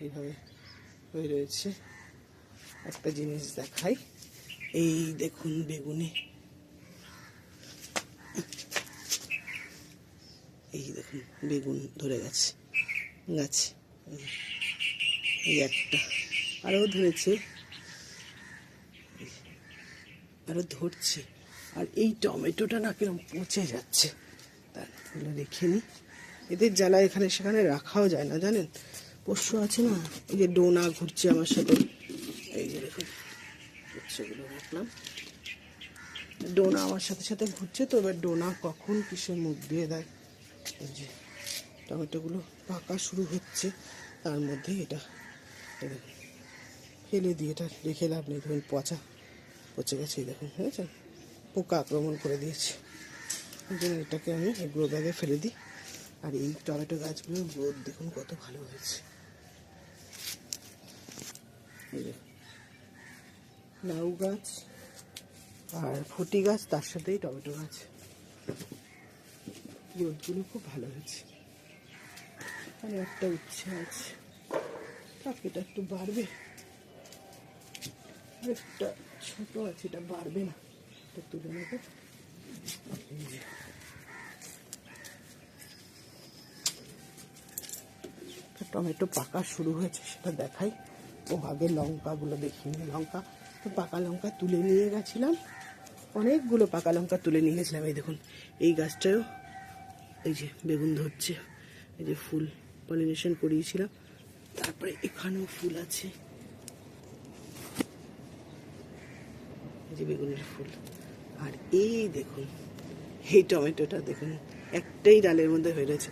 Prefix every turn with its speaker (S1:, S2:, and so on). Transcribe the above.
S1: এইভাবে হয়ে রয়েছে। একটা জিনিস দেখাই। এই দেখুন বেগুনে। এই দেখুন, বেগুন ধরে গেছে। গাছে। এই- একটা। আরও ধরেছে। আরও ধরছে। আর এই টমেটোটা না কিরম পচে যাচ্ছে। তাহলে রেখে নিই এদের জ্বালা এখানে সেখানে রাখাও যায় না, জানেন? পশু আছে না? এই যে ডোনা ঘুরছে আমার সাথে। এই যে দেখুন সেগুলো রাখলাম ডোনা আমার সাথে সাথে ঘুরছে তো, এবার ডোনা কখন কিসের মুখ দিয়ে দেয়? এই যে টমেটোগুলো পাকা শুরু হচ্ছে, তার মধ্যে এটা ফেলে দিয়ে এটা রেখে লাভ নেই। ধরুন পচা, পচে গেছে দেখুন বুঝেছেন পোকা আক্রমণ করে দিয়েছে। এটাকে আমি গ্রো ব্যাগে ফেলে দিই। আর এই টমেটো গাছগুলোর গ্রোথ দেখুন কত ভালো হয়েছে। লাউ গাছ আর ফুটি গাছ, তার সাথেই টমেটো গাছ। গ্রোথগুলো খুব ভালো হয়েছে। আর একটা উচ্ছে আছে। পাখিটা একটু বাড়বে। একটা ছোট আছে, এটা বাড়বে না। এটা তুলে নেব। টমেটো পাকা শুরু হয়েছে, সেটা দেখাই। ও আগে লঙ্কাগুলো দেখিনি, লঙ্কা তো পাকা লঙ্কা তুলে নিয়ে গেছিলাম। অনেকগুলো পাকা লঙ্কা তুলে নিয়ে গেছিলাম। এই দেখুন, এই গাছটাও এই যে বেগুন ধরছে, এই যে ফুল পলিনেশন করিয়েছিলাম। তারপরে এখানেও ফুল আছে। এই যে বেগুনের ফুল। আর এই দেখুন, এই টমেটোটা দেখুন, একটাই ডালের মধ্যে হয়ে রয়েছে।